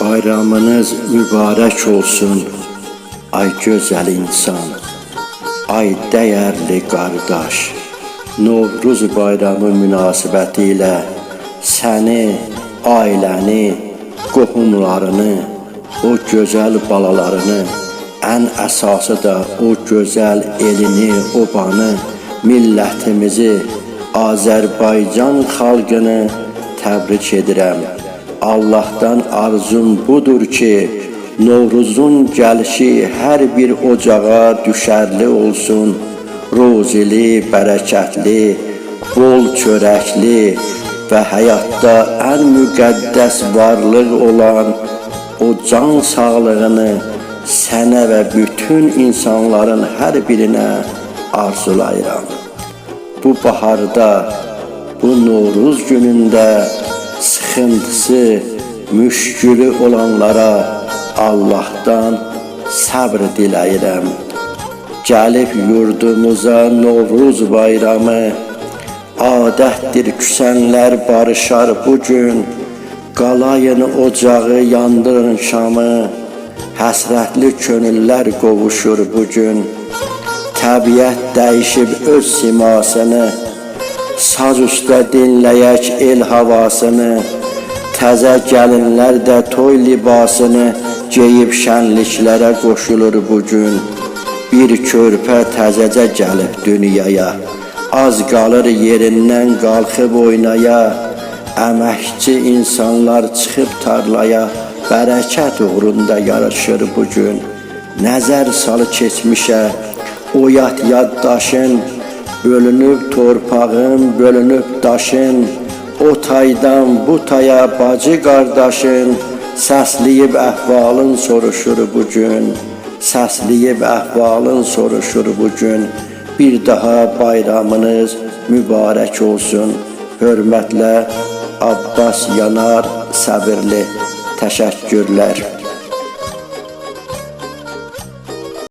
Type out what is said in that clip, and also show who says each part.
Speaker 1: Bayramınız mübarək olsun, ay gözəl insan, ay dəyərli qardaş. Novruz bayramı münasibəti ilə səni, ailəni, qohumlarını, o gözəl balalarını, ən əsası da o gözəl elini, obanı, millətimizi, Azərbaycan xalqını təbrik edirəm. Allah'tan arzum budur ki, Novruzun gəlişi hər bir ocağa düşərli olsun. Ruzili, bərəkətli, bol çörəkli və həyatda ən müqəddəs varlıq olan o can sağlığını sənə və bütün insanların hər birinə arzulayıram. Bu baharda, bu Novruz günündə sıxıntısı, müşkülü olanlara Allah'tan sabr diləyirəm. Gəlib yurdumuza Novruz bayramı, adətdir küsənlər barışar bu gün. Qalayın ocağı, yandırın şamı, həsrətli könüllər qovuşur bu gün. Təbiət dəyişib öz simasını, Saz üstə dinləyək el havasını, Təzə gəlinlər də toy libasını Geyib şənliklərə qoşulur bu gün. Bir körpə təzəcə gəlib dünyaya, Az qalır yerindən qalxıb oynaya, Əməkçi insanlar çıxıb tarlaya, Bərəkət uğrunda yarışır bu gün. Nəzər salı keçmişə, oyat yaddaşın, Bölünüb torpağın, bölünüb daşın, O taydan bu taya bacı qardaşın, Səsləyib əhvalın soruşur bu gün, Səsləyib əhvalın soruşur bu gün. Bir daha bayramınız mübarək olsun. Hörmətlə Abbas Yanar Səbirli. Təşəkkürlər.